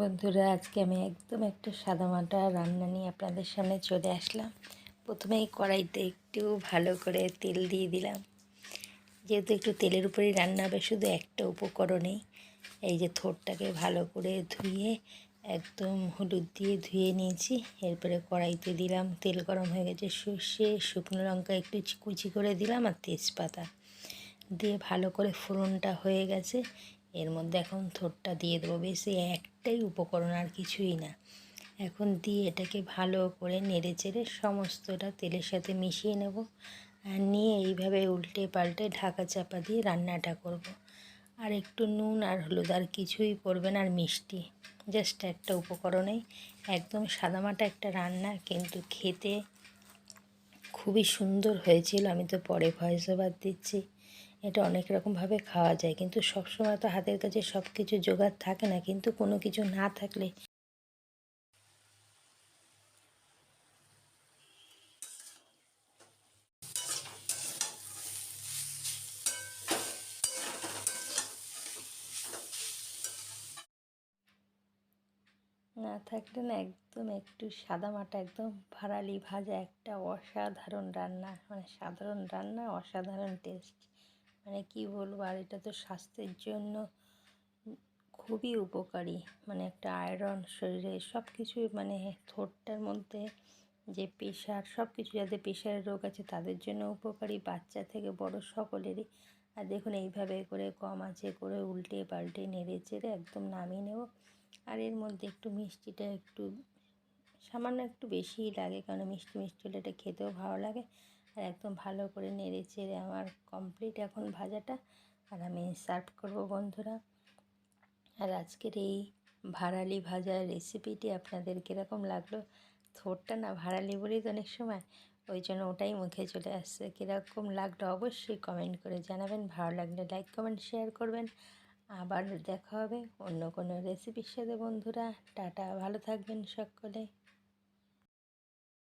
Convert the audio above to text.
বন্ধুরা, আজকে আমি একদম একটা সাদামাটা রান্না নিয়ে আপনাদের সামনে চলে আসলাম। প্রথমেই কড়াইতে একটু ভালো করে তেল দিয়ে দিলাম। যেহেতু একটু তেলের উপরেই রান্না হবে, শুধু একটা উপকরণেই। এই যে থোরটাকে ভালো করে ধুয়ে, একদম হলুদ দিয়ে ধুয়ে নিয়েছি। এরপরে কড়াইতে দিলাম, তেল গরম হয়ে গেছে, সর্ষে, শুকনো লঙ্কা একটু কুচি করে দিলাম আর তেজপাতা। দিয়ে ভালো করে ফোড়নটা হয়ে গেছে। এর মধ্যে এখন থোরটা দিয়ে দেবো। বেশি একটাই উপকরণ আর কিছুই না। এখন দিয়ে এটাকে ভালো করে নেড়ে চেড়ে সমস্তটা তেলের সাথে মিশিয়ে নেব আর নিয়ে এইভাবে উল্টে পাল্টে ঢাকা চাপা দিয়ে রান্নাটা করব। আর একটু নুন আর হলুদ আর কিছুই পড়বে না আর মিষ্টি। জাস্ট একটা উপকরণেই একদম সাদামাটা একটা রান্না, কিন্তু খেতে খুবই সুন্দর হয়েছিল। আমি তো পরে ভয়েস ওভার দিচ্ছি। এটা অনেক রকমভাবে খাওয়া যায়। কিন্তু সব সময় তো হাতের কাছে সব কিছু জোগাড় থাকে না। কিন্তু কোনো কিছু না থাকলে না থাকলে না একদম একটু সাদা মাটা, একদম ভাড়ালি ভাজা একটা অসাধারণ রান্না। মানে সাধারণ রান্না, অসাধারণ টেস্ট মানে কি বলব? আর এটা তো স্বাস্থ্যের জন্য খুবই উপকারী। মানে একটা আয়রন শরীরে সব কিছুই মানে থোরটার মধ্যে যে প্রেশার সব কিছু যাদের প্রেশারের রোগ আছে তাদের জন্য উপকারী। বাচ্চা থেকে বড় সকলেরই। আর দেখুন এইভাবে করে কম আছে করে উল্টে পাল্টে নেড়ে চেড়ে একদম নামিয়ে নেব। আর এর মধ্যে একটু মিষ্টিটা একটু সামান্য একটু বেশিই লাগে, কারণ মিষ্টি মিষ্টি হলে এটা খেতেও ভালো লাগে। আর একদম ভালো করে নেড়ে চেড়ে আমার কমপ্লিট এখন ভাজাটা আর আমি সার্ভ করব বন্ধুরা। আর আজকের এই ভাড়ালি ভাজার রেসিপিটি আপনাদের কীরকম লাগল? থোরটা না ভাড়ালি বলি তো অনেক সময়, ওই জন্য ওটাই মুখে চলে আসছে। কীরকম লাগল অবশ্যই কমেন্ট করে জানাবেন। ভালো লাগলে লাইক কমেন্ট শেয়ার করবেন। আবার দেখা হবে অন্য কোনো রেসিপির সাথে বন্ধুরা। টাটা, ভালো থাকবেন সকলে।